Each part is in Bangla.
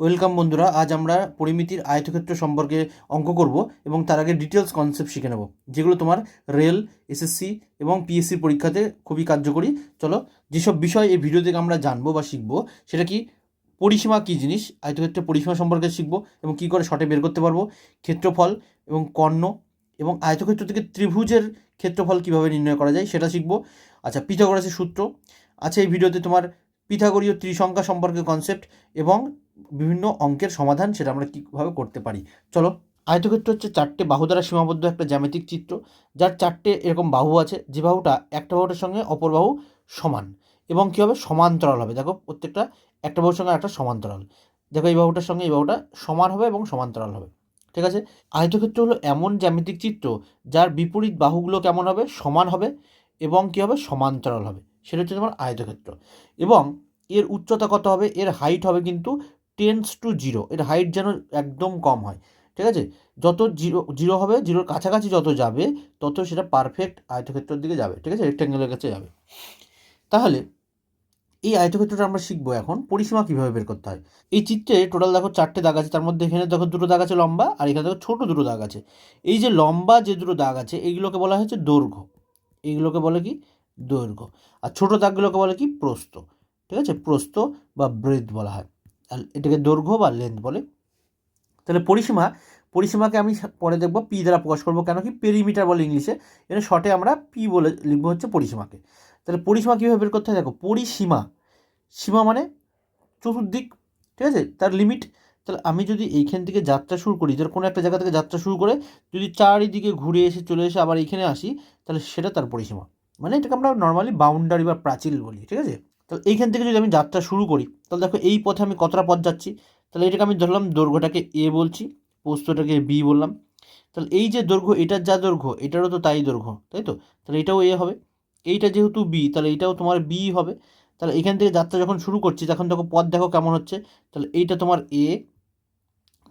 ওয়েলকাম বন্ধুরা, আজ আমরা পরিমিতির আয়তক্ষেত্র সম্পর্কে অঙ্ক করব এবং তার আগে ডিটেলস কনসেপ্ট শিখে নেব, যেগুলো তোমার রেল এসএসসি এবং পিএসসি পরীক্ষাতে খুবই কার্যকরী। চলো, যেসব বিষয় এই ভিডিও থেকে আমরা জানব বা শিখব, সেটা কি পরিসীমা কী জিনিস, আয়তক্ষেত্রের পরিসীমা সম্পর্কে শিখব এবং কী করে শর্টে বের করতে পারব, ক্ষেত্রফল এবং কর্ণ এবং আয়তক্ষেত্র থেকে ত্রিভুজের ক্ষেত্রফল কীভাবে নির্ণয় করা যায় সেটা শিখব। আচ্ছা পিথাগোরাসের সূত্র আছে এই ভিডিওতে তোমার পিথাগোরীয় ত্রিসংখ্যা সম্পর্কে কনসেপ্ট এবং বিভিন্ন অঙ্কের সমাধান সেটা আমরা কীভাবে করতে পারি। চলো, আয়তক্ষেত্র হচ্ছে চারটে বাহু দ্বারা সীমাবদ্ধ একটা জ্যামিতিক চিত্র, যার চারটে এরকম বাহু আছে, যে বাহুটা একটা বাহুটার সঙ্গে অপর বাহু সমান এবং কী হবে? সমান্তরাল হবে। দেখো, প্রত্যেকটা একটা বাহুর সঙ্গে একটা সমান্তরাল। দেখো, এই বাহুটার সঙ্গে এই বাহুটা সমান হবে এবং সমান্তরাল হবে। ঠিক আছে? আয়তক্ষেত্র হলো এমন জ্যামিতিক চিত্র, যার বিপরীত বাহুগুলো কেমন হবে? সমান হবে এবং কী হবে? সমান্তরাল হবে। সেটা হচ্ছে তোমার আয়তক্ষেত্র। এবং এর উচ্চতা কত হবে? এর হাইট হবে কিন্তু টেন্স টু জিরো এর হাইট যেন একদম কম হয়। ঠিক আছে? যত জিরো জিরো হবে জিরোর কাছাকাছি যত যাবে, তত সেটা পারফেক্ট আয়তক্ষেত্রের দিকে যাবে। ঠিক আছে? রেক্ট্যাঙ্গেলের কাছে যাবে। তাহলে এই আয়তক্ষেত্রটা আমরা শিখব এখন। পরিসীমা কীভাবে বের করতে হয়? এই চিত্রে টোটাল দেখো চারটে দাগ আছে। তার মধ্যে এখানে দেখো দুটো দাগ আছে লম্বা, আর এখানে দেখো ছোটো দুটো দাগ আছে। এই যে লম্বা যে দুটো দাগ আছে, এইগুলোকে বলা হয়েছে দৈর্ঘ্য। এইগুলোকে বলে কি? দৈর্ঘ্য। আর ছোটো দাগগুলোকে বলে কি? প্রস্ত ঠিক আছে? প্রস্থ বা ব্রেথ বলা হয়। আর এটাকে দৈর্ঘ্য বা লেন্থ বলে। তাহলে পরিসীমা, পরিসীমাকে আমি পরে দেখব পি দ্বারা প্রকাশ করব কেন কি? পেরিমিটার বলে ইংলিশে। এর শর্টে আমরা পি বলে লিখব হচ্ছে পরিসীমাকে। তাহলে পরিসীমা কীভাবে বের করতে হয়? দেখো, পরিসীমা। সীমা মানে চতুর্দিক। ঠিক আছে? তার লিমিট তাহলে আমি যদি এইখান থেকে যাত্রা শুরু করি, ধর কোনো একটা জায়গা থেকে যাত্রা শুরু করে, যদি চারিদিকে ঘুরে এসে চলে এসে আবার এইখানে আসি, তাহলে সেটা তার পরিসীমা। মানে এটাকে আমরা নর্মালি বাউন্ডারি বা প্রাচীর বলি, ঠিক আছে? তাহলে এইখান থেকে যদি আমি যাত্রা শুরু করি, তাহলে দেখো এই পথে আমি কতটা পথ যাচ্ছি? তাহলে এটাকে আমি ধরলাম দৈর্ঘ্যটাকে এ বলছি পোস্তটাকে বি বললাম। তাহলে এই যে দৈর্ঘ্য, এটার যা দৈর্ঘ্য, এটারও তো তাই দৈর্ঘ্য, তাই তো? তাহলে এটাও এ হবে। এইটা যেহেতু বি তাহলে এইটাও তোমার বি হবে। তাহলে এখান থেকে যাত্রা যখন শুরু করছি, তখন দেখো পথ দেখো কেমন হচ্ছে। তাহলে এইটা তোমার এ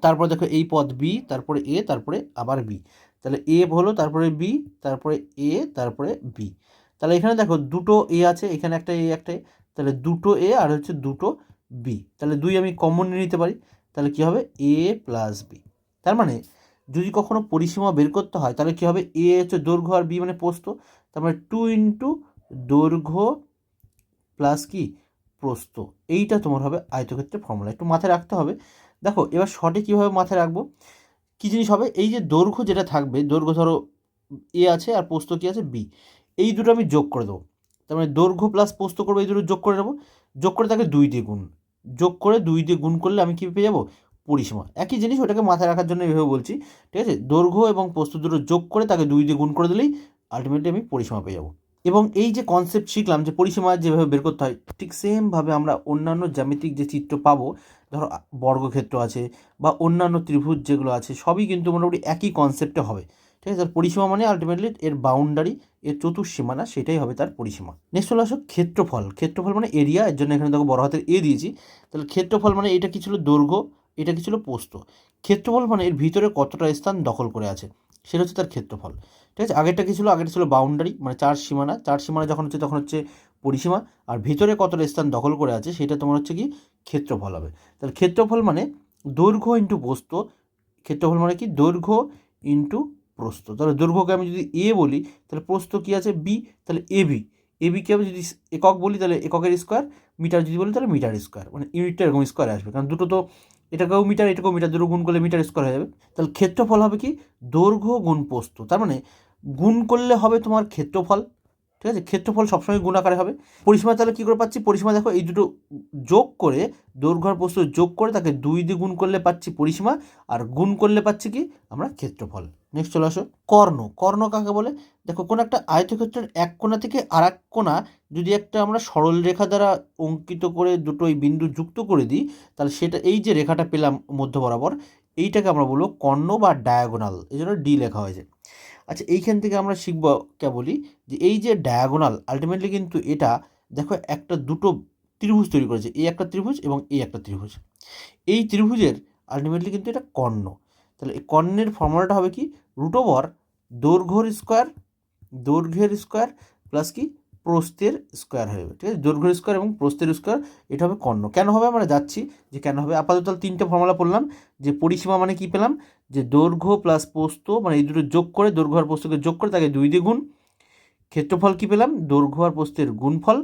তারপরে দেখো এই পথ বি তারপরে এ তারপরে আবার বি তাহলে এ হলো, তারপরে বি তারপরে এ তারপরে বি তাহলে এখানে দেখো দুটো এ আছে, এখানে একটা এ একটা তাহলে দুটো এ আর হচ্ছে দুটো বি তাহলে দুই আমি কমন নিতে পারি, তাহলে কী হবে? এ প্লাস বি তার মানে যদি কখনো পরিসীমা বের করতে হয়, তাহলে কী হবে? এ হচ্ছে দৈর্ঘ্য আর বি মানে পোস্ত তার মানে টু ইন্টু দৈর্ঘ্য প্লাস কি? প্রস্থ। এইটা তোমার হবে আয়তক্ষেত্রের ফর্মুলা একটু মাথায় রাখতে হবে। দেখো এবার শর্টে কীভাবে মাথায় রাখব? কী জিনিস হবে? এই যে দৈর্ঘ্য যেটা থাকবে, দৈর্ঘ্য ধরো এ আছে আর পোস্ত কী আছে? বি এই দুটো আমি যোগ করে দেবো। তার মানে দৈর্ঘ্য প্লাস পোস্ত করব, এই দুটো যোগ করে নেব। যোগ করে তাকে দুই দিয়ে গুণ। যোগ করে দুই দিয়ে গুণ করলে আমি কী পেয়ে যাব? পরিসীমা। একই জিনিস ওটাকে মাথায় রাখার জন্য এভাবে বলছি, ঠিক আছে? দৈর্ঘ্য এবং পোস্ত দুটো যোগ করে তাকে দুই দিয়ে গুণ করে দিলেই আলটিমেটলি আমি পরিসীমা পেয়ে যাব। এবং এই যে কনসেপ্ট শিখলাম যে পরিসীমা যেভাবে বের করতে হয়, ঠিক সেমভাবে আমরা অন্যান্য জ্যামিতিক যে চিত্র পাবো ধরো বর্গক্ষেত্র আছে বা অন্যান্য ত্রিভুজ যেগুলো আছে, সবই কিন্তু মোটামুটি একই কনসেপ্টে হবে। ঠিক আছে? তার পরিসীমা মানে আলটিমেটলি এর বাউন্ডারি এর চতুর্সীমানা, সেটাই হবে তার পরিসীমা। নেক্সট হলো আসো, ক্ষেত্রফল। ক্ষেত্রফল মানে এরিয়া এর জন্য এখানে দেখো বড় হাতের এ দিয়েছি। তাহলে ক্ষেত্রফল মানে এটা কি ছিল? দৈর্ঘ্য, এটা কি ছিল? পোস্ত। ক্ষেত্রফল মানে এর ভিতরে কতটা স্থান দখল করে আছে, সেটা হচ্ছে তার ক্ষেত্রফল। ঠিক আছে? আগেরটা কী ছিল? আগেরটা ছিল বাউন্ডারি মানে চার সীমানা। চার সীমানা যখন হচ্ছে, তখন হচ্ছে পরিসীমা আর ভিতরে কতটা স্থান দখল করে আছে সেটা তোমার হচ্ছে কি ক্ষেত্রফল হবে। তাহলে ক্ষেত্রফল মানে দৈর্ঘ্য ইন্টু পোস্ত ক্ষেত্রফল মানে কি? দৈর্ঘ্য ইন্টু প্রস্থ। তাহলে দৈর্ঘ্যকে আমি যদি এ বলি, তাহলে প্রস্থ কী আছে? বি তাহলে এ বি এ বিকে আমি যদি একক বলি, তাহলে এককের স্কোয়ার মিটার যদি বলি, তাহলে মিটার স্কোয়ার মানে ইউনিটটা এরকম স্কোয়ারে আসবে। কারণ দুটো তো এটাকেও মিটার এটাকেও মিটার, দুটো গুণ করলে মিটার স্কোয়ার হয়ে যাবে। তাহলে ক্ষেত্রফল হবে কি? দৈর্ঘ্য গুণ পোস্ত তার মানে গুণ করলে হবে তোমার ক্ষেত্রফল। ঠিক আছে? ক্ষেত্রফল সবসময় গুণ আকারে হবে। পরিসীমা তাহলে কী করে পাচ্ছি? পরিসীমা দেখো, এই দুটো যোগ করে দৈর্ঘ্য আর প্রস্থ যোগ করে তাকে দুই দিয়ে গুণ করলে পাচ্ছি পরিসীমা। আর গুণ করলে পাচ্ছি কি? আমরা ক্ষেত্রফল। নেক্সট চলে আসো। কর্ণ। কর্ণ কাকে বলে? দেখো, কোনো একটা আয়তক্ষেত্রের এক কোণা থেকে আর এক কোণা যদি একটা আমরা সরল রেখা দ্বারা অঙ্কিত করে দুটো এই বিন্দু যুক্ত করে দিই, তাহলে সেটা, এই যে রেখাটা পেলাম মধ্য বরাবর এইটাকে আমরা বলব কর্ণ বা ডায়াগোনাল এই জন্য ডি লেখা হয়েছে। আচ্ছা এইখান থেকে আমরা শিখব কে বলি? যে এই যে ডায়াগোনাল আলটিমেটলি কিন্তু এটা দেখো একটা দুটো ত্রিভুজ তৈরি করেছে। এই একটা ত্রিভুজ এবং এই একটা ত্রিভুজ। এই ত্রিভুজের আলটিমেটলি কিন্তু এটা কর্ণ। তাহলে এই কর্ণের ফর্মুলাটা হবে কি? রুট ওভার দৈর্ঘ্যর স্কোয়ার দৈর্ঘ্যের স্কোয়ার প্লাস কি? প্রস্থের স্কোয়ার হয়ে ঠিক আছে? দৈর্ঘ্যের স্কোয়ার এবং প্রস্থের স্কোয়ার এটা হবে কর্ণ। কেন হবে? আমরা যাচ্ছি যে কেন হবে? আপাতত তিনটে ফর্মুলা পড়লাম। যে পরিসীমা মানে কি পেলাম? যে দৈর্ঘ্য প্লাস পোস্ত মানে এই দুটো যোগ করে দৈর্ঘ্য আর পোস্তকে যোগ করে তাকে দুই দিয়ে গুণ ক্ষেত্রফল কী পেলাম? দৈর্ঘ্য আর পোস্তের গুণফল।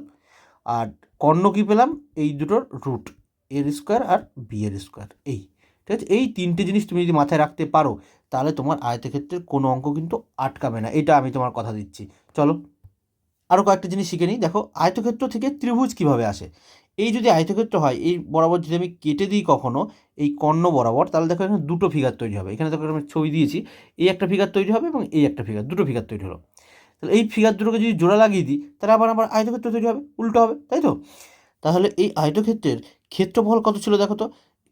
আর কর্ণ কী পেলাম? এই দুটোর রুট এর স্কোয়ার আর বি এর স্কোয়ার এই। ঠিক আছে? এই তিনটে জিনিস তুমি যদি মাথায় রাখতে পারো, তাহলে তোমার আয়তক্ষেত্রের কোনো অঙ্ক কিন্তু আটকাবে না। এটা আমি তোমার কথা দিচ্ছি। চলো আরও কয়েকটা জিনিস শিখে নিই। দেখো, আয়তক্ষেত্র থেকে ত্রিভুজ কীভাবে আসে? এই যদি আয়তক্ষেত্র হয়, এই বরাবর যদি আমি কেটে দিই কখনো, এই কর্ণ বরাবর, তাহলে দেখো এখানে দুটো ফিগার তৈরি হবে। এখানে দেখো আমি ছবি দিয়েছি, এই একটা ফিগার তৈরি হবে এবং এই একটা ফিগার দুটো ফিগার তৈরি হলো। তাহলে এই ফিগার দুটোকে যদি জোড়া লাগিয়ে দিই, তাহলে আবার আমার আয়তক্ষেত্র তৈরি হবে, উল্টো হবে, তাই তো? তাহলে এই আয়তক্ষেত্রের ক্ষেত্রফল কত ছিল দেখো তো?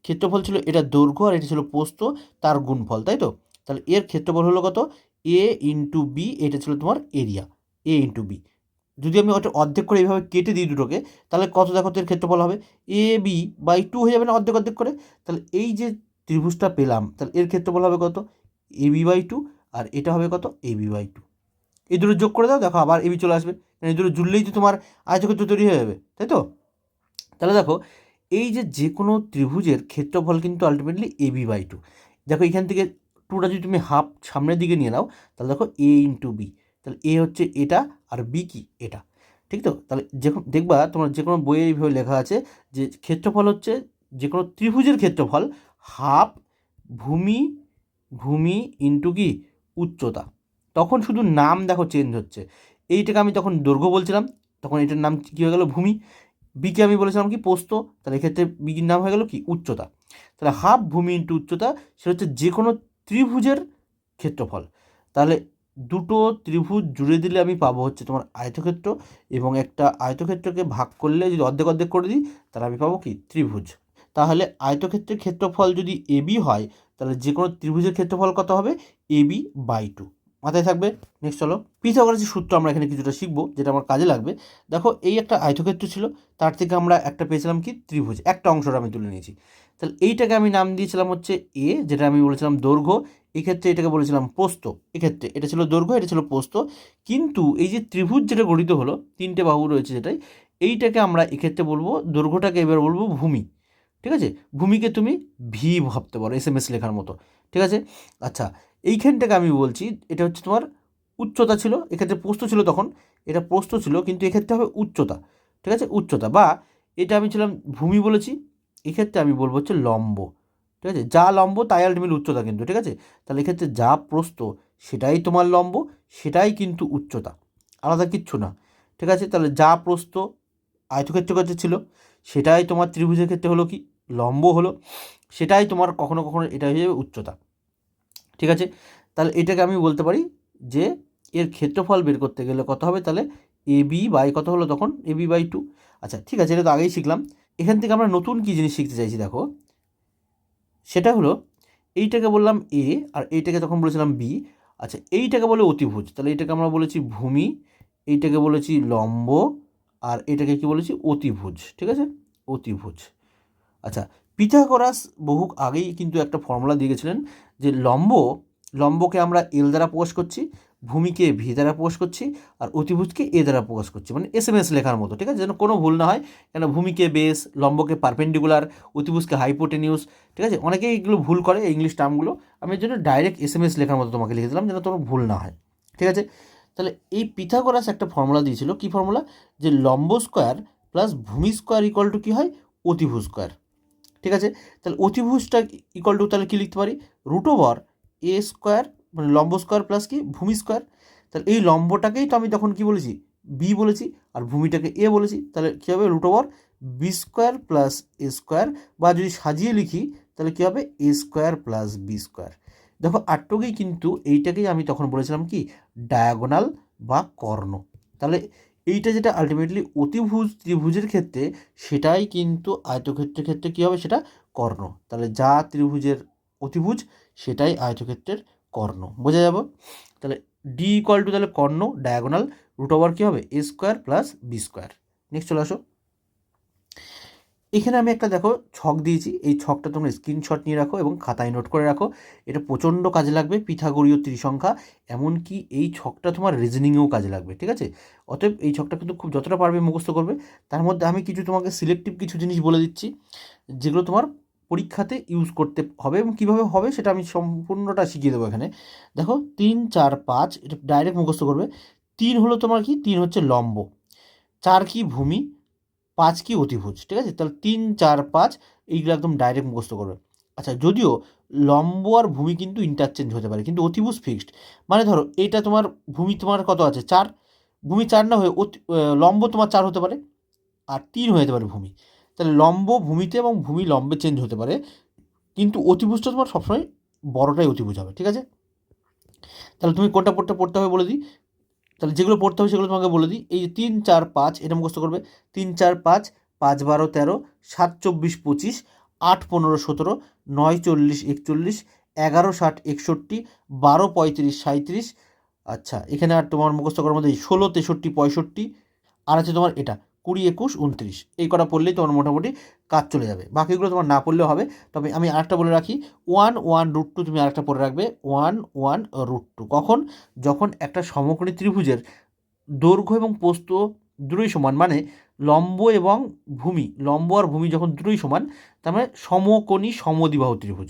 ক্ষেত্রফল ছিল এটা দৈর্ঘ্য আর এটা ছিল পোস্ত তার গুণফল, তাই তো? তাহলে এর ক্ষেত্রফল হলো কত? এ ইন্টু বি এটা ছিল তোমার এরিয়া এ ইন্টু বি যদি আমি ওটা অর্ধেক করে এইভাবে কেটে দিই দুটোকে, তাহলে কত দেখো এর ক্ষেত্রফল হবে? এ বি বাই টু হয়ে যাবে না অর্ধেক অর্ধেক করে? তাহলে এই যে ত্রিভুজটা পেলাম, তাহলে এর ক্ষেত্রফল হবে কত? এ বি বাই টু আর এটা হবে কত? এ বি বাই টু এই দুটো যোগ করে দাও, দেখো আবার এবি চলে আসবে। এই দুটো জুড়লেই তো তোমার আয়তক্ষেত্র তৈরি হয়ে যাবে, তাই তো? তাহলে দেখো, এই যে যে কোনো ত্রিভুজের ক্ষেত্রফল কিন্তু ultimately A B by two দেখো এখান থেকে টুটা যদি তুমি হাফ সামনের দিকে নিয়ে নাও, তাহলে দেখো এ ইন্টু বি তাহলে এ হচ্ছে এটা আর বি কি? এটা। ঠিক তো? তাহলে যে দেখবা তোমার যে কোনো বইয়ে এইভাবে লেখা আছে যে ক্ষেত্রফল হচ্ছে যে কোনো ত্রিভুজের ক্ষেত্রফল হাফ ভূমি ভূমি ইন্টু কি? উচ্চতা। তখন শুধু নাম দেখো চেঞ্জ হচ্ছে। এইটাকে আমি তখন দৈর্ঘ্য বলছিলাম, তখন এটার নাম কী হয়ে গেল? ভূমি। বিকে আমি বলেছিলাম কি? পোস্ত। তাহলে এক্ষেত্রে বিকির নাম হয়ে গেল কি? উচ্চতা। তাহলে হাফ ভূমি ইন্টু উচ্চতা, সেটা হচ্ছে যে কোনো ত্রিভুজের ক্ষেত্রফল। তাহলে দুটো ত্রিভুজ জুড়ে দিলে আমি পাবো হচ্ছে তোমার আয়তক্ষেত্র এবং একটা আয়তক্ষেত্রকে ভাগ করলে যদি অর্ধেক অর্ধেক করে দিই, তাহলে আমি পাবো কি? ত্রিভুজ। তাহলে আয়তক্ষেত্রের ক্ষেত্রফল যদি এবি হয়, তাহলে যে কোনো ত্রিভুজের ক্ষেত্রফল কত হবে? AB by two. মাথায় থাকবে? নেক্সট চলো। পিথাগোরাসের সূত্র আমরা এখানে কিছুটা শিখব, যেটা আমার কাজে লাগবে। দেখো, এই একটা আয়তক্ষেত্র ছিল, তার থেকে আমরা একটা পেয়েছিলাম কি? ত্রিভুজ। একটা অংশটা আমি তুলে নিয়েছি। তাহলে এইটাকে আমি নাম দিয়েছিলাম হচ্ছে এ, যেটা আমি বলেছিলাম দৈর্ঘ্য। এক্ষেত্রে এটাকে বলেছিলাম পোস্ত। এক্ষেত্রে এটা ছিল দৈর্ঘ্য, এটা ছিল পোস্ত। কিন্তু এই যে ত্রিভুজ যেটা গঠিত হলো, তিনটে বাহু রয়েছে যেটাই এইটাকে আমরা এক্ষেত্রে বলব দৈর্ঘ্যটাকে এবার বলব ভূমি। ঠিক আছে? ভূমিকে তুমি ভি ভাবতে পারো এস এম এস লেখার মতো। ঠিক আছে? আচ্ছা এইখানটাকে আমি বলছি, এটা হচ্ছে তোমার উচ্চতা ছিল, এক্ষেত্রে প্রস্থ ছিল তখন, এটা প্রস্থ ছিল, কিন্তু এক্ষেত্রে হবে উচ্চতা। ঠিক আছে? উচ্চতা, বা এটা আমি ছিলাম ভূমি বলেছি, এক্ষেত্রে আমি বলব হচ্ছে লম্ব। ঠিক আছে? যা লম্ব তাই আলটিমেট উচ্চতা কিন্তু, ঠিক আছে? তাহলে এক্ষেত্রে যা প্রস্থ, সেটাই তোমার লম্ব, সেটাই কিন্তু উচ্চতা। আলাদা কিচ্ছু না। ঠিক আছে? তাহলে যা প্রস্থ আয়তক্ষেত্র ক্ষেত্রে ছিল, সেটাই তোমার ত্রিভুজের ক্ষেত্রে হলো কি? লম্ব হলো, সেটাই তোমার কখনো কখনো এটা হয়ে যাবে উচ্চতা। ঠিক আছে? তাহলে এটাকে আমি বলতে পারি যে, এর ক্ষেত্রফল বের করতে গেলে কত হবে? তাহলে এ বি বাই কত হলো তখন? A B by two. আচ্ছা ঠিক আছে, এটা তো আগেই শিখলাম। এখান থেকে আমরা নতুন কী জিনিস শিখতে চাইছি দেখো? সেটা হলো, এইটাকে বললাম এ আর এইটাকে তখন বলেছিলাম বি আচ্ছা এইটাকে বলে অতিভুজ, তাহলে এটাকে আমরা বলেছি ভূমি, এইটাকে বলেছি লম্ব, আর এটাকে কি বলেছি? অতিভুজ, ঠিক আছে? অতিভুজ। আচ্ছা পিথাগোরাস বহু আগেই কিন্তু একটা ফর্মুলা দিয়ে গেছিলেন যে লম্ব, লম্বকে আমরা এল দ্বারা প্রকাশ করছি ভূমিকে ভি দ্বারা প্রকাশ করছি আর অতিভুজকে এ দ্বারা প্রকাশ করছি। মানে এস এম এস লেখার মতো, ঠিক আছে? যেন কোনো ভুল না হয়। কেন ভূমিকে বেস, লম্বকে পারপেন্ডিকুলার অতিভুজকে হাইপোটেনিউস, ঠিক আছে? অনেকেই এগুলো ভুল করে ইংলিশ টার্মগুলো। আমি এর জন্য ডাইরেক্ট এস এম এস লেখার মতো তোমাকে লিখে দিলাম, যেন তোমার ভুল না হয়, ঠিক আছে? তাহলে এই পিথাগোরাস একটা ফর্মুলা দিয়েছিল, কী ফর্মুলা? যে লম্ব স্কোয়ার প্লাস ভূমি স্কোয়ার ইকুয়াল টু কী হয়? অতিভুজ স্কোয়ার, ঠিক আছে? তাহলে অতিভুজটা ইকুয়াল টু তাহলে কী লিখতে পারি? রুট ওভার এ স্কোয়ার মানে লম্ব স্কোয়ার প্লাস কি? ভূমি স্কোয়ার তাহলে এই লম্বটাকেই তো আমি তখন কি বলেছি? বি বলেছি আর ভূমিটাকে এ বলেছি। তাহলে কী হবে? Root over B square plus A square বা যদি সাজিয়ে লিখি, তাহলে কী হবে? A square plus B square দেখো আটটুকেই কিন্তু এইটাকেই আমি তখন বলেছিলাম কি? ডায়াগোনাল বা কর্ণ। তাহলে এইটা যেটা আলটিমেটলি অতিভুজ, ত্রিভুজের ক্ষেত্রে, সেটাই কিন্তু আয়তক্ষেত্রের ক্ষেত্রে কী হবে? সেটা কর্ণ। তাহলে যা ত্রিভুজের অতিভুজ, সেটাই আয়তক্ষেত্রের কর্ণ। বোঝা যাব? তাহলে ডি ইকুয়াল টু তাহলে কর্ণ ডায়াগোনাল রুট ওভার কী হবে? A square plus B square next চলে আসো। এখানে আমি একটা দেখো, ছক দিয়েছি। এই ছকটা তোমরা স্ক্রিনশট নিয়ে রাখো এবং খাতায় নোট করে রাখো। এটা প্রচণ্ড কাজে লাগবে, পিথাগোরীয় ত্রিসংখ্যা। এমনকি এই ছকটা তোমার রিজনিংয়েও কাজে লাগবে, ঠিক আছে? অতএব এই ছকটা কিন্তু খুব যতটা পারবে মুখস্থ করবে। তার মধ্যে আমি কিছু তোমাকে সিলেক্টিভ কিছু জিনিস বলে দিচ্ছি, যেগুলো তোমার পরীক্ষাতে ইউজ করতে হবে এবং কীভাবে হবে সেটা আমি সম্পূর্ণটা শিখিয়ে দেবো এখানে। দেখো, তিন, চার, পাঁচ, এটা ডাইরেক্ট মুখস্থ করবে। তিন হলো তোমার কি? তিন হচ্ছে লম্ব। চার কি ভূমি? পাঁচ কি অতিভুজ, ঠিক আছে? তাহলে তিন, চার, পাঁচ, এইগুলো একদম ডাইরেক্ট মুখস্থ করবে। আচ্ছা যদিও লম্ব আর ভূমি কিন্তু ইন্টারচেঞ্জ হতে পারে, কিন্তু অতিভুজ ফিক্সড মানে ধরো এইটা তোমার ভূমি তোমার কত আছে? চার। ভূমি চার না হয়ে অতি লম্ব তোমার চার হতে পারে, আর তিন হয়ে যেতে পারে ভূমি। তাহলে লম্ব ভূমিতে এবং ভূমি লম্বে চেঞ্জ হতে পারে। কিন্তু অতিভুজটা তোমার সবসময় বড়টাই অতিভুজ হবে, ঠিক আছে? তাহলে তুমি কোনটা পড়তে পড়তে হবে বলে দিই? তাহলে যেগুলো পড়তে হবে সেগুলো তোমাকে বলে দিই। এই যে তিন, চার, পাঁচ, এটা মুখস্থ করবে। তিন, চার, পাঁচ পাঁচ, বারো, তেরো, সাত, চব্বিশ, পঁচিশ, আট, পনেরো, সতেরো, নয়, চল্লিশ, একচল্লিশ, এগারো, ষাট, একষট্টি, বারো, পঁয়ত্রিশ সাঁত্রিশ আচ্ছা এখানে আর তোমার মুখস্থ করার মধ্যে ষোলো, তেষট্টি, পঁয়ষট্টি, আর আছে তোমার এটা। কুড়ি একুশ উনত্রিশ। এই কটা পড়লেই তোমার মোটামুটি কাজ চলে যাবে। বাকিগুলো তোমার না পড়লেও হবে। তবে আমি আরেকটা বলে রাখি ওয়ান ওয়ান রুট টু তুমি আরেকটা পড়ে রাখবে। ওয়ান ওয়ান রুট টু কখন? যখন একটা সমকোণী ত্রিভুজের দৈর্ঘ্য এবং প্রস্থ দুটোই সমান মানে লম্ব এবং ভূমি, লম্ব আর ভূমি যখন দুটোই সমান, তার মানে সমকোণী সমদিবাহ ত্রিভুজ।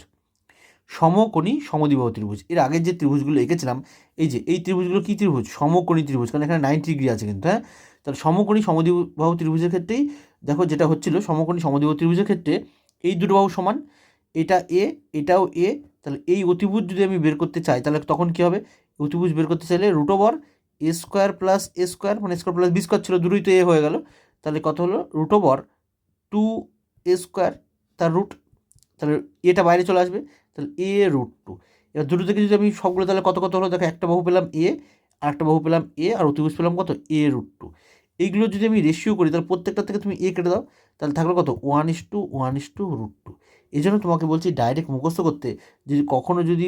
সমকোণী সমদ্বিবাহু ত্রিভুজ। এর আগের যে ত্রিভুজগুলো এঁকেছিলাম, এই যে, এই ত্রিভুজগুলো কী ত্রিভুজ? সমকোণী ত্রিভুজ, কারণ এখানে নাইনটি ডিগ্রি আছে কিন্তু হ্যাঁ? তাহলে সমকোণী সমদ্বিবাহু ত্রিভুজের ক্ষেত্রেই দেখো যেটা হচ্ছিল সমকোণী সমদ্বিবাহু ত্রিভুজের ক্ষেত্রে এই দুটো বাহু সমান, এটা এ, এটাও এ, তাহলে এই অতিভুজ যদি আমি বের করতে চাই, তাহলে তখন কী হবে? অতিভুজ বের করতে চাইলে root over A square plus A square মানে স্কোয়ার প্লাস বি স্কোয়ার ছিল, দুটোই তো এ হয়ে গেল। তাহলে কত হলো? Root over two A square তার রুট তাহলে এটা বাইরে চলে আসবে। তাহলে এ রুট টু এবার দুটো থেকে যদি আমি সবগুলো, তাহলে কত কত হলো? দেখো একটা বাহু পেলাম এ একটা বাহু পেলাম এ আর অতিভুজ পেলাম কত? এ রুট টু এইগুলো যদি আমি রেশিও করি, তাহলে প্রত্যেকটা থেকে তুমি এ কেটে দাও, তাহলে থাকল কত? One is two one is two root two এই জন্য তোমাকে বলছি ডাইরেক্ট মুখস্থ করতে, যদি কখনো যদি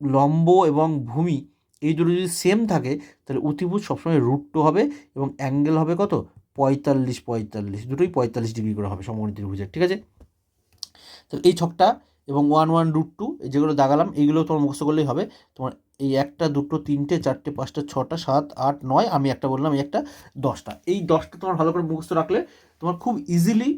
লম্ব এবং ভূমি এই দুটো যদি সেম থাকে, তাহলে অতিভুজ সবসময় রুট টু হবে এবং অ্যাঙ্গেল হবে কত? পঁয়তাল্লিশ পঁয়তাল্লিশ। দুটোই পঁয়তাল্লিশ ডিগ্রি করে হবে সমকোণী ত্রিভুজের, ঠিক আছে? তো এই ছকটা এবং ওয়ান ওয়ান রুট টু যেগুলো দাগালাম, এইগুলো তোমার মুখস্থ করলেই হবে। তোমার এই একটা, দুটো, তিনটে, চারটে, পাঁচটা, ছটা, সাত, আট, নয়, আমি একটা বললাম, এই একটা দশটা। এই দশটা তোমার ভালো করে মুখস্থ রাখলে তোমার খুব ইজিলি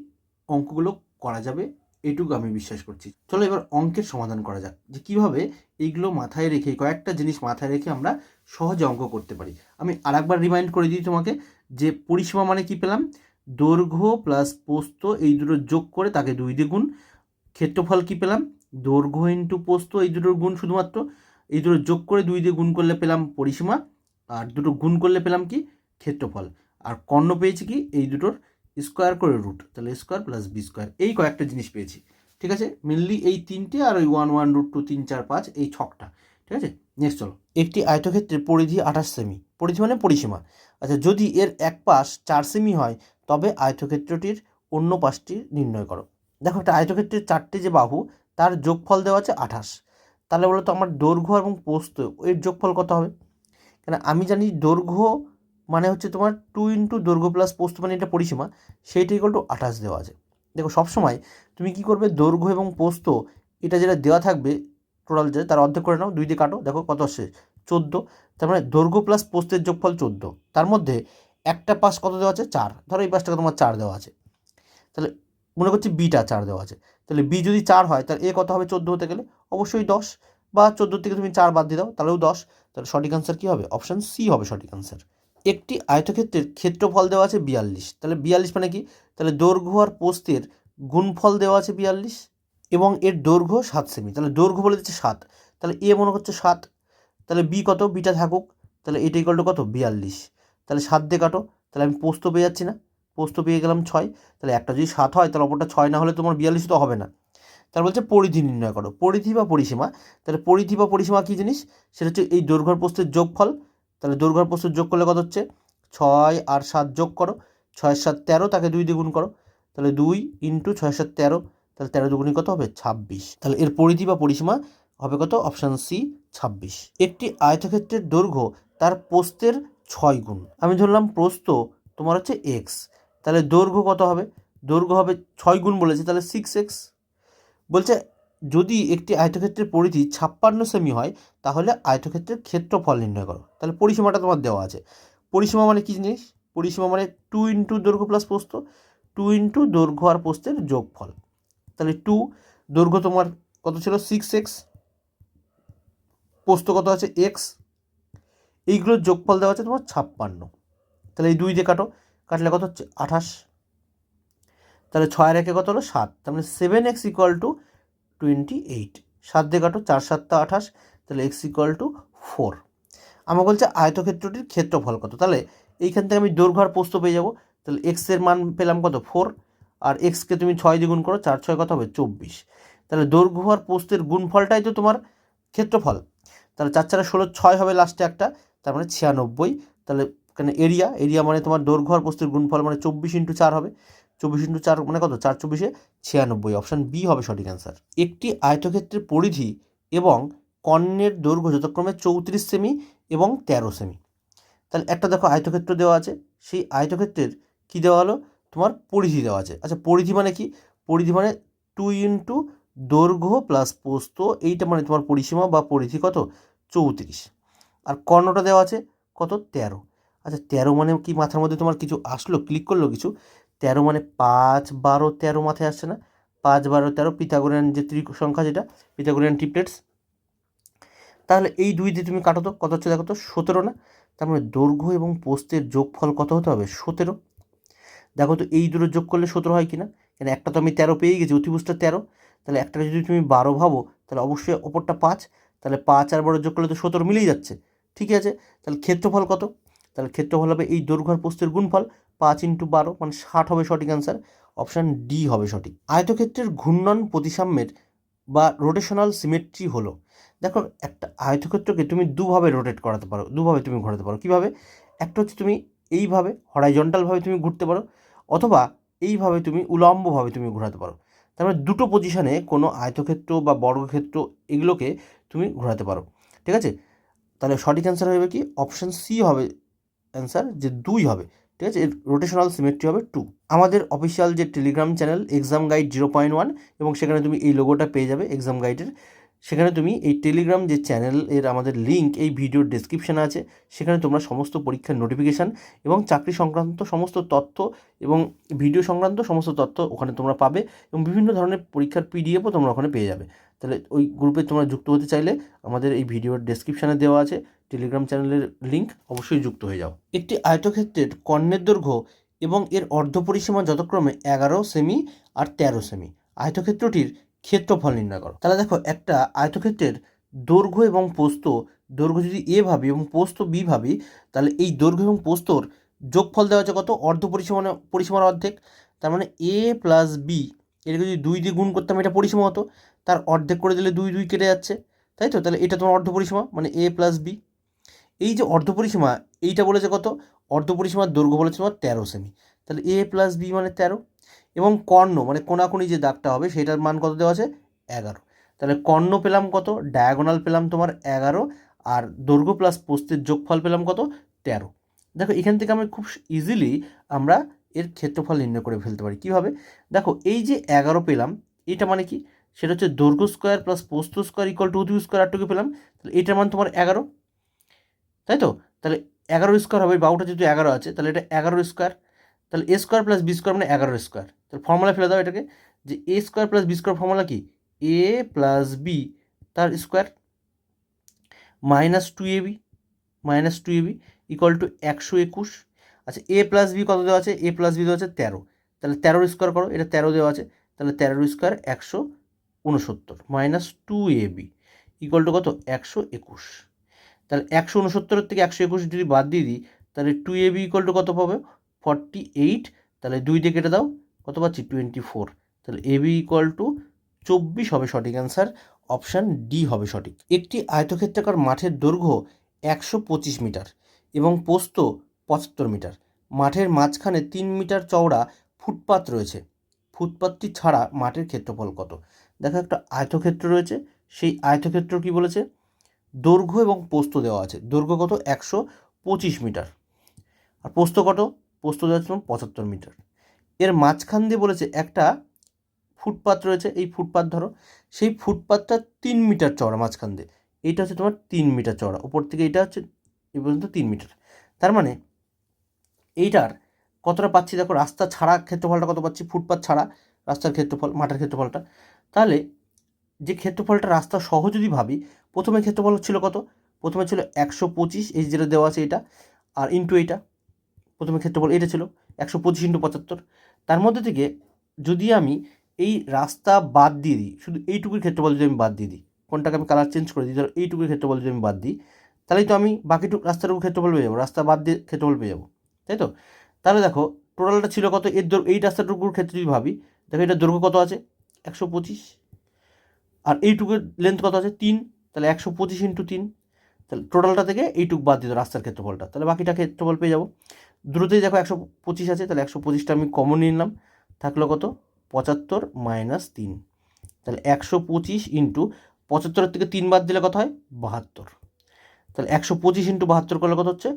অঙ্কগুলো করা যাবে। এইটুকু আমি বিশ্বাস করছি। চলো এবার অঙ্কের সমাধান করা যাক, যে কীভাবে এইগুলো মাথায় রেখে, কয়েকটা জিনিস মাথায় রেখে আমরা সহজে অঙ্ক করতে পারি। আমি আরেকবার রিমাইন্ড করে দিই তোমাকে, যে পরিসীমা মানে কি পেলাম? দৈর্ঘ্য প্লাস পোস্ত এই দুটো যোগ করে তাকে দুই দিয়ে গুণ। ক্ষেত্রফল কি পেলাম? দৈর্ঘ্য ইন্টু পোস্ত এই দুটোর গুণ শুধুমাত্র। এই দুটো যোগ করে দুই দিয়ে গুণ করলে পেলাম পরিসীমা, আর দুটো গুণ করলে পেলাম কি? ক্ষেত্রফল। আর কর্ণ পেয়েছি কি? এই দুটোর স্কোয়ার করে রুট তাহলে স্কোয়ার প্লাস বি স্কোয়ার এই কয়েকটা জিনিস পেয়েছি। ঠিক আছে? মেনলি এই তিনটে আর ওই ওয়ান ওয়ান রুট টু তিন, চার, পাঁচ, এই ছকটা। ঠিক আছে? নেক্সট চলো। একটি আয়তক্ষেত্রের পরিধি আঠাশ সেমি পরিধি মানে পরিসীমা। আচ্ছা যদি এর এক পাশ চার সেমি হয়, তবে আয়তক্ষেত্রটির অন্য পাশটি নির্ণয় করো। দেখো, একটা আয়তক্ষেত্রের চারটে যে বাহু, তার যোগফল দেওয়া আছে আঠাশ। তাহলে বলো তো আমার দৈর্ঘ্য এবং পোস্ত এর যোগফল কত হবে? কেন আমি জানি দৈর্ঘ্য মানে হচ্ছে তোমার টু ইন্টু দৈর্ঘ্য প্লাস পোস্ত মানে এটা পরিসীমা, সেইটা ইকুয়াল টু আঠাশ দেওয়া আছে। দেখো সবসময় তুমি কি করবে? দৈর্ঘ্য এবং পোস্ত এটা যেটা দেওয়া থাকবে টোটাল যে, তার অর্ধেক করে নাও, দুই দিয়ে কাটো, দেখো কত আসছে? চোদ্দ, তার মানে দৈর্ঘ্য প্লাস পোস্তের যোগফল চোদ্দ। তার মধ্যে একটা পাশ কত দেওয়া আছে? চার। ধরো এই পাশটাকে তোমার চার দেওয়া আছে। তাহলে মনে করছি বিটা চার দেওয়া আছে। তাহলে বি যদি চার হয়, তাহলে এ কত হবে? চোদ্দ হতে গেলে অবশ্যই দশ। বা চোদ্দ থেকে তুমি চার বাদ দিয়ে দাও, তাহলেও দশ। তাহলে সঠিক আনসার কী হবে? অপশান সি হবে সঠিক আনসার একটি আয়তক্ষেত্রের ক্ষেত্রফল দেওয়া আছে বিয়াল্লিশ। তাহলে বিয়াল্লিশ মানে কি? তাহলে দৈর্ঘ্য আর পোস্তের গুণফল দেওয়া আছে বিয়াল্লিশ এবং এর দৈর্ঘ্য সাত সেমি। তাহলে দৈর্ঘ্য বলে দিচ্ছে সাত। তাহলে এ মনে করছে সাত। তাহলে বি কত? বিটা থাকুক। তাহলে এটা ইকাল কত? বিয়াল্লিশ। তাহলে সাত দিয়ে কাটো। তাহলে আমি পোস্ত পেয়ে যাচ্ছি না। পোস্ত পেয়ে গেলাম ছয়, তাহলে একটা যদি সাত হয়, তাহলে অপরটা ছয় না হলে তোমার বিয়াল্লিশ তো হবে না। তার বলছে পরিধি নির্ণয় করো। পরিধি বা পরিসীমা, তাহলে পরিধি বা পরিসীমা কী জিনিস? সেটা হচ্ছে এই দৈর্ঘ্য প্রস্তের যোগফল। তাহলে দৈর্ঘ্য প্রস্তুত যোগ করলে কত হচ্ছে? ছয় আর সাত যোগ করো। ছয় সাত তেরো, তাকে দুই দ্বিগুণ করো। তাহলে দুই ইন্টু ছয় সাত তেরো, তাহলে তেরো দুগুণই কত হবে? ছাব্বিশ। তাহলে এর পরিধি বা পরিসীমা হবে কত? অপশান সি, ছাব্বিশ। একটি আয়তক্ষেত্রের দৈর্ঘ্য তার প্রস্থের ছয় গুণ। আমি ধরলাম প্রস্থ তোমার হচ্ছে এক্স। তাহলে দৈর্ঘ্য কত হবে? দৈর্ঘ্য হবে ছয় গুণ বলেছে, তাহলে সিক্স এক্স বলছে, যদি একটি আয়তক্ষেত্রের পরিধি ছাপ্পান্ন সেমি হয়, তাহলে আয়তক্ষেত্রের ক্ষেত্রফল নির্ণয় করো। তাহলে পরিসীমাটা তোমার দেওয়া আছে। পরিসীমা মানে কী জিনিস? পরিসীমা মানে টু ইন্টু দৈর্ঘ্য প্লাস পোস্ত টু ইন্টু দৈর্ঘ্য আর পোস্তের যোগফল। তাহলে টু দৈর্ঘ্য তোমার কত ছিল? সিক্স এক্স পোস্ত কত আছে? এক্স এইগুলোর যোগফল দেওয়া আছে তোমার ছাপ্পান্ন। তাহলে এই দুই দিয়ে কাটো। কাটলে কত হচ্ছে? আঠাশ। তাহলে ছয়ের একে কত হলো? সাত। তার মানে seven X equal to twenty eight সাত দিয়ে কাটো, চার সাতটা আঠাশ। তাহলে এক্স ইকুয়াল টু ফোর আমার বলছে আয়তক্ষেত্রটির ক্ষেত্রফল কত? তাহলে এইখান থেকে আমি দৈর্ঘ্য পোস্ত পেয়ে যাব। তাহলে এক্সের মান পেলাম কত? ফোর আর এক্সকে তুমি ছয় দিয়ে গুণ করো, চার ছয় কত হবে? চব্বিশ। তাহলে দৈর্ঘ্য আর পোস্তের গুণফলটাই তো তোমার ক্ষেত্রফল। তাহলে চার চারে ষোলো, ছয় হবে লাস্টে একটা। তার মানে ছিয়ানব্বই। তাহলে এখানে এরিয়া? এরিয়া মানে তোমার দৈর্ঘ্য আর পোস্তের গুণফল মানে চব্বিশ ইন্টু চার হবে। চব্বিশ ইন্টু চার মানে কত? চার চব্বিশে ছিয়ানব্বই। অপশান বি হবে সঠিক অ্যান্সার। একটি আয়তক্ষেত্রের পরিধি এবং কর্ণের দৈর্ঘ্য যথাক্রমে চৌত্রিশ সেমি এবং তেরো সেমি। তাহলে একটা দেখো আয়তক্ষেত্র দেওয়া আছে। সেই আয়তক্ষেত্রের কী দেওয়া হলো? তোমার পরিধি দেওয়া আছে। আচ্ছা পরিধি মানে কি? পরিধি মানে টু ইন্টু দৈর্ঘ্য প্লাস পোস্ত, এইটা মানে তোমার পরিসীমা বা পরিধি কত? চৌত্রিশ। আর কর্ণটা দেওয়া আছে কত? তেরো। আচ্ছা তেরো মানে কি মাথার মধ্যে তোমার কিছু আসলো? ক্লিক করল কিছু? তেরো মানে পাঁচ বারো তেরো মাথায় আসছে না? পাঁচ বারো তেরো পিথাগোরিয়ান যে ত্রি সংখ্যা যেটা, পিথাগোরিয়ান ট্রিপলেটস। তাহলে এই দুই দিয়ে তুমি কাটো তো, কত হচ্ছে দেখো তো? সতেরো না? তার মানে দৈর্ঘ্য এবং পোস্তের যোগফল কত হতে হবে? সতেরো। দেখো তো এই দুটো যোগ করলে সতেরো হয় কি না কেন একটা তো আমি তেরো পেয়ে গেছি, অতিভুজটা তেরো। তাহলে একটা যদি তুমি বারো ভাবো, তাহলে অবশ্যই ওপরটা পাঁচ। তাহলে পাঁচ আর বারো যোগ করলে তো সতেরো মিলেই যাচ্ছে। ঠিক আছে? তাহলে ক্ষেত্রফল কত? তাহলে ক্ষেত্রফল হবে এই দৈর্ঘ্য পোস্তের গুণফল পাঁচ ইন্টু বারো মানে ষাট হবে সঠিক অ্যান্সার অপশান ডি হবে সঠিক। আয়তক্ষেত্রের ঘূর্ণন প্রতিসাম্যের বা রোটেশনাল সিমেট্রি হলো। দেখো, একটা আয়তক্ষেত্রকে তুমি দুভাবে রোটেট করাতে পারো, দুভাবে তুমি ঘোরাতে পারো। কীভাবে? একটা হচ্ছে তুমি এইভাবে হরাইজন্টালভাবে তুমি ঘুরতে পারো, অথবা এইভাবে তুমি উলম্বভাবে তুমি ঘোরাতে পারো। তার মানে দুটো পজিশানে কোনো আয়তক্ষেত্র বা বর্গক্ষেত্র এগুলোকে তুমি ঘোরাতে পারো। ঠিক আছে? তাহলে সঠিক অ্যান্সার হবে কি? অপশান সি হবে অ্যান্সার যে দুই হবে, ঠিক আছে? এর রোটেশনাল সিমেট্রি হবে টু আমাদের অফিসিয়াল যে Telegram channel exam guide zero point one এবং সেখানে তুমি এই লোগোটা পেয়ে যাবে এক্সাম গাইডের সেখানে তুমি এই টেলিগ্রাম যে চ্যানেল এর আমাদের লিঙ্ক এই ভিডিওর ডেসক্রিপশানে আছে। সেখানে তোমরা সমস্ত পরীক্ষার নোটিফিকেশান এবং চাকরি সংক্রান্ত সমস্ত তথ্য এবং ভিডিও সংক্রান্ত সমস্ত তথ্য ওখানে তোমরা পাবে এবং বিভিন্ন ধরনের পরীক্ষার পিডিএফও তোমরা ওখানে পেয়ে যাবে। তাহলে ওই গ্রুপে তোমরা যুক্ত হতে চাইলে আমাদের এই ভিডিওর ডেসক্রিপশানে দেওয়া আছে। টেলিগ্রাম চ্যানেলের লিঙ্ক অবশ্যই যুক্ত হয়ে যাও। একটি আয়তক্ষেত্রের কর্ণের দৈর্ঘ্য এবং এর অর্ধ পরিসীমা যথাক্রমে এগারো সেমি আর তেরো সেমি। আয়তক্ষেত্রটির ক্ষেত্রফল নির্ণয় করো। তাহলে দেখো, একটা আয়তক্ষেত্রের দৈর্ঘ্য এবং পোস্ত, দৈর্ঘ্য যদি এ ভাবি এবং পোস্ত বি ভাবি, তাহলে এই দৈর্ঘ্য এবং পোস্তর যোগফল দেওয়া আছে কত? অর্ধ পরিসীমা পরিসীমার অর্ধেক। তার মানে এ প্লাস বি, এটাকে যদি দুই দিয়ে গুণ করতাম, এটা পরিসীমা হতো। তার অর্ধেক করে দিলে দুই দুই কেটে যাচ্ছে। তাই তো? তাহলে এটা তোমার অর্ধ পরিসীমা মানে এ প্লাস বি। এই যে অর্ধ পরিসীমা, এইটা বলেছে কত? অর্ধ পরিসীমার দৈর্ঘ্য বলেছে তোমার তেরো সেমি। তাহলে এ প্লাস বি মানে তেরো এবং কর্ণ মানে কোনাকুনি যে দাগটা হবে সেটার মান কত দেওয়া আছে? এগারো। তাহলে কর্ণ পেলাম কত? ডায়াগোনাল পেলাম তোমার এগারো আর দৈর্ঘ্য প্লাস পোস্তের যোগফল পেলাম কত? তেরো। দেখো এখান থেকে আমি খুব ইজিলি আমরা এর ক্ষেত্রফল নির্ণয় করে ফেলতে পারি। কীভাবে? দেখো এই যে এগারো পেলাম, এটা মানে কি? সেটা হচ্ছে দৈর্ঘ্য স্কোয়ার প্লাস পোস্ত স্কোয়ার ইকুয়াল টু উদু স্কোয়ার আটটুকু পেলাম, তাহলে এটার মান তোমার এগারো। তাই তো? তাহলে এগারো স্কোয়ার হবে বাউটা যেহেতু এগারো আছে, তাহলে এটা এগারো স্কোয়ার তাহলে A square plus B square মানে এগারো স্কোয়ার তাহলে ফর্মুলা ফেলে দাও এটাকে, যে A square plus B square formula কি? এ প্লাস বি তার square minus two A B minus two A B equal to একশো একুশ। আচ্ছা এ প্লাস বি কত দেওয়া আছে? এ প্লাস বি দেওয়া আছে তেরো। তাহলে তেরোর স্কোয়ার করো, এটা তেরো দেওয়া আছে, তাহলে তেরোর স্কোয়ার একশো উনসত্তর minus two A B equal to কত? একশো একুশ। তাহলে একশো উনসত্তরের থেকে একশো একুশ যদি বাদ দিয়ে দিই, তাহলে two A B equal to কত পাবে? ফর্টি এইট তাহলে দুই দিয়ে কেটে দাও, কত পাচ্ছি? টোয়েন্টি ফোর তাহলে এ বি ইকুয়াল টু চব্বিশ হবে সঠিক অ্যান্সার অপশান ডি হবে সঠিক। একটি আয়তক্ষেত্রাকার মাঠের দৈর্ঘ্য একশো পঁচিশ মিটার এবং পোস্ত পঁচাত্তর মিটার। মাঠের মাঝখানে তিন মিটার চওড়া ফুটপাত রয়েছে। ফুটপাতটি ছাড়া মাঠের ক্ষেত্রফল কত? দেখো একটা আয়তক্ষেত্র রয়েছে, সেই আয়তক্ষেত্র কি বলেছে? দৈর্ঘ্য এবং পোস্ত দেওয়া আছে। দৈর্ঘ্য কত? একশো পঁচিশ মিটার। আর পোস্ত কত? পোস্ত দেওয়া আছে পঁচাত্তর মিটার। এর মাঝখান দিয়ে বলেছে একটা ফুটপাত রয়েছে, এই ফুটপাত ধরো। সেই ফুটপাতটা তিন মিটার চওড়া মাঝখান দিয়ে। এইটা হচ্ছে তোমার তিন মিটার চওড়া। উপর থেকে এটা হচ্ছে এই পর্যন্ত তিন মিটার। তার মানে এইটার কতটা পাচ্ছি? দেখো, রাস্তা ছাড়া ক্ষেত্রফলটা কত পাচ্ছি? ফুটপাত ছাড়া রাস্তার ক্ষেত্রফল, মাঠের ক্ষেত্রফলটা। তাহলে যে ক্ষেত্রফলটা রাস্তা সহ যদি ভাবি প্রথমে ক্ষেত্রফল ছিল কত? প্রথমে ছিল একশো পঁচিশ, এই যেটা দেওয়া আছে এটা, আর ইন্টু এইটা প্রথমে ক্ষেত্রফল এটা ছিল একশো পঁচিশ ইন্টু পঁচাত্তর। তার মধ্যে থেকে যদি আমি এই রাস্তা বাদ দিয়ে দিই, শুধু এইটুকুর ক্ষেত্রফল যদি আমি বাদ দিয়ে দিই, কোনটাকে আমি কালার চেঞ্জ করে দিই, ধরো এইটুকুর ক্ষেত্রফল যদি আমি বাদ দিই তাহলেই তো আমি বাকিটুকু রাস্তাটুকু ক্ষেত্রফল পেয়ে যাব, রাস্তা বাদ দিয়ে ক্ষেত্রফল পেয়ে যাব, তাই তো? তাহলে দেখো টোটালটা ছিল কত? এর এই রাস্তাটুকুর ক্ষেত্রে যদি ভাবি, দেখো এটা দৈর্ঘ্য কত আছে? একশো পঁচিশ। আর এইটুকুর লেন্থ কত আছে? তিন। তাহলে একশো পঁচিশ ইন্টু তিন, তাহলে টোটালটা থেকে এইটুক বাদ দিত রাস্তার ক্ষেত্রফলটা। তাহলে বাকিটা ক্ষেত্রফল পেয়ে যাব। দ্রুতই দেখো একশো পঁচিশ আছে, তাহলে একশো পঁচিশটা আমি কমন নিলাম। থাকল কত? পঁচাত্তর মাইনাস তিন। তাহলে একশো পঁচিশ ইন্টু পঁচাত্তরের থেকে তিন বাদ দিলে কত হয়? বাহাত্তর। তাহলে একশো পঁচিশ ইন্টু বাহাত্তর করলে কত হচ্ছে?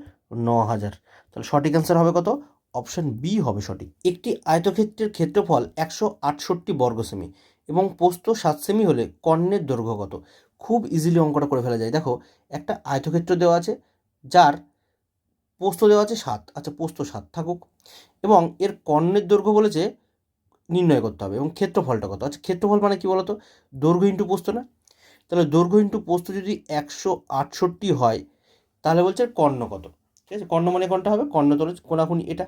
ন হাজার। তাহলে সঠিক অ্যান্সার হবে কত? অপশান বি হবে সঠিক। একটি আয়তক্ষেত্রের ক্ষেত্রফল একশো আটষট্টি বর্গ সেমি এবং পোস্ত সাত সেমি হলে কর্ণের দৈর্ঘ্য কত? খুব ইজিলি অঙ্কটা করে ফেলা যায়। দেখো, একটা আয়তক্ষেত্র দেওয়া আছে, যার পোস্ত দেওয়া আছে সাত। আচ্ছা পোস্ত সাত থাকুক। এবং এর কর্ণের দৈর্ঘ্য বলেছে নির্ণয় করতে হবে এবং ক্ষেত্রফলটা কত। আচ্ছা ক্ষেত্রফল মানে কি বলতো? দৈর্ঘ্য ইন্টু পোস্ত না? তাহলে দৈর্ঘ্য ইন্টু পোস্ত যদি একশো আটষট্টি হয়, তাহলে বলছে কর্ণ কত? ঠিক আছে, কর্ণ মানে কোনটা হবে? কর্ণ তোর কোনাকুনি এটা।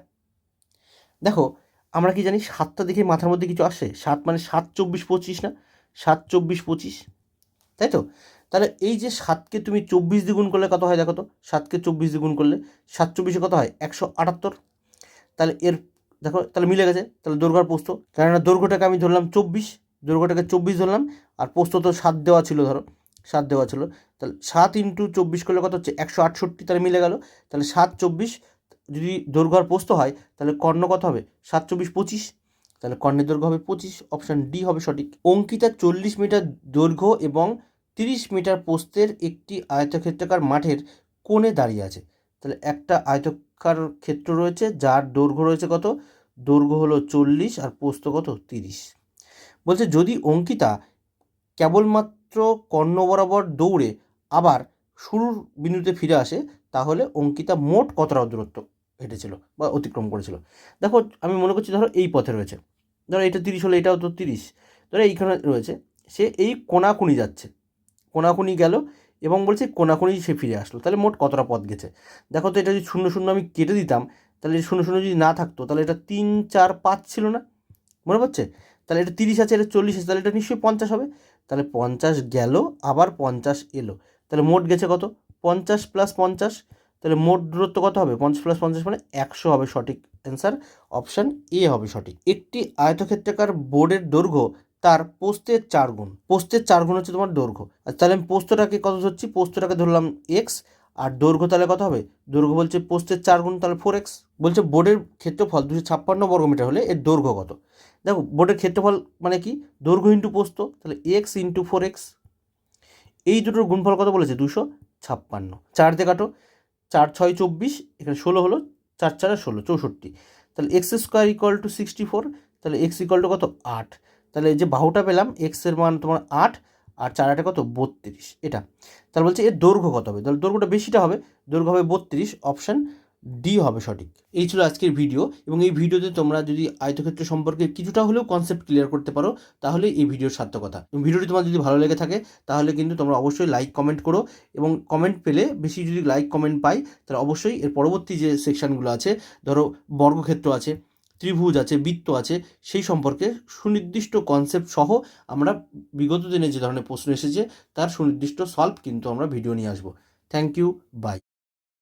দেখো, আমরা কি জানি সাতটা দেখে মাথার মধ্যে কিছু আসে? সাত মানে সাত, চব্বিশ, পঁচিশ না? সাত, চব্বিশ, পঁচিশ। তাই তো? তাহলে এই যে সাতকে তুমি চব্বিশ দ্বিগুণ করলে কত হয় দেখো তো? সাতকে চব্বিশ দ্বিগুণ করলে সাত চব্বিশে কত হয়? একশো আটাত্তর। তাহলে এর, দেখো, তাহলে মিলে গেছে। তাহলে দৈর্ঘ্য আর পোস্ত কেননা দৈর্ঘ্যটাকে আমি ধরলাম চব্বিশ। দৈর্ঘ্যটাকে চব্বিশ ধরলাম। আর পোস্ত তো সাত দেওয়া ছিল, ধরো। সাত দেওয়া ছিল। তাহলে সাত ইন্টু চব্বিশ করলে কত হচ্ছে? একশো আটষট্টি। তাহলে মিলে গেল। তাহলে সাত চব্বিশ। যদি দৈর্ঘ্য পোস্ত হয়, তাহলে কর্ণ কত হবে? সাত চব্বিশ পঁচিশ। তাহলে কর্ণের দৈর্ঘ্য হবে পঁচিশ অপশান ডি হবে সঠিক। অঙ্কিতা চল্লিশ মিটার দৈর্ঘ্য এবং তিরিশ মিটার পোস্তের একটি আয়তক্ষেত্রাকার মাঠের কোণে দাঁড়িয়ে আছে। তাহলে একটা আয়তকার ক্ষেত্র রয়েছে, যার দৈর্ঘ্য রয়েছে কত? দৈর্ঘ্য হলো চল্লিশ আর পোস্ত কত? তিরিশ। বলছে, যদি অঙ্কিতা কেবলমাত্র কর্ণ বরাবর দৌড়ে আবার শুরুর বিন্দুতে ফিরে আসে, তাহলে অঙ্কিতা মোট কতটা দূরত্ব? হেঁটেছিল বা অতিক্রম করেছিল। দেখো, আমি মনে করছি ধরো এই পথে রয়েছে। ধরো এটা তিরিশ হলে, এটাও তো তিরিশ। ধরো এইখানে রয়েছে, সে এই কোনাকুনি যাচ্ছে। কোনাকুনি গেল এবং বলছে কোনাকুনি সে ফিরে আসলো। তাহলে মোট কতটা পথ গেছে? দেখো তো এটা যদি শূন্য শূন্য আমি কেটে দিতাম, তাহলে শূন্য শূন্য যদি না থাকতো, তাহলে এটা তিন, চার, পাঁচ ছিল না? মনে পড়ছে? তাহলে এটা তিরিশ আছে, এটা চল্লিশ আছে, তাহলে এটা নিশ্চয়ই পঞ্চাশ হবে। তাহলে পঞ্চাশ গেল, আবার পঞ্চাশ এলো। তাহলে মোট গেছে কত? পঞ্চাশ প্লাস পঞ্চাশ। তাহলে মোট দূরত্ব কত হবে? পঞ্চাশ প্লাস পঞ্চাশ মানে একশো হবে সঠিক অ্যান্সার অপশান এ হবে সঠিক। একটি আয়তক্ষেত্রাকার বোর্ডের দৈর্ঘ্য তার পোস্তের চার গুণ। পোস্তের চার গুণ হচ্ছে তোমার দৈর্ঘ্য। আর তাহলে আমি পোস্তটাকে কত ধরছি? পোস্তটাকে ধরলাম এক্স আর দৈর্ঘ্য তাহলে কত হবে? দৈর্ঘ্য বলছে পোস্তের চার গুণ, তাহলে ফোর এক্স বলছে বোর্ডের ক্ষেত্রফল দুশো ছাপ্পান্ন বর্গমিটার হলে এর দৈর্ঘ্য কত? দেখো, বোর্ডের ক্ষেত্রফল মানে কি? দৈর্ঘ্য ইন্টু পোস্ত, তাহলে এক্স ইন্টু ফোর এক্স এই দুটোর গুণফল কত বলেছে? দুশো ছাপ্পান্ন। চার দিয়ে কাটো। চার ছয় চব্বিশ, এখানে ষোলো হলো, চার চারে ষোলো, চৌষট্টি। তাহলে X square equal to sixty four তাহলে এক্স ইকুয়াল টু কত? আট। তাহলে যে বাহুটা পেলাম এক্সের মান তোমার আট, আর চার আটে কত? বত্রিশ। এটা। তাহলে বলছে এর দৈর্ঘ্য কত হবে? তাহলে দৈর্ঘ্যটা বেশিটা হবে, দৈর্ঘ্য হবে বত্রিশ অপশান ডি হবে সঠিক। এই ছিল আজকের ভিডিও এবং এই ভিডিওতে তোমরা যদি আয়তক্ষেত্র সম্পর্কে কিছুটা হলেও কনসেপ্ট ক্লিয়ার করতে পারো, তাহলে এই ভিডিওর সার্থকতা। ভিডিওটি তোমার যদি ভালো লেগে থাকে, তাহলে কিন্তু তোমরা অবশ্যই লাইক কমেন্ট করো এবং কমেন্ট পেলে বেশি যদি লাইক কমেন্ট পাই, তাহলে অবশ্যই এর পরবর্তী যে সেকশানগুলো আছে, ধরো বর্গক্ষেত্র আছে, ত্রিভুজ আছে, বৃত্ত আছে, সেই সম্পর্কে সুনির্দিষ্ট কনসেপ্ট সহ আমরা বিগত দিনে যে ধরনের প্রশ্ন এসেছে, তার সুনির্দিষ্ট সলভ কিন্তু আমরা ভিডিও নিয়ে আসব। Thank you by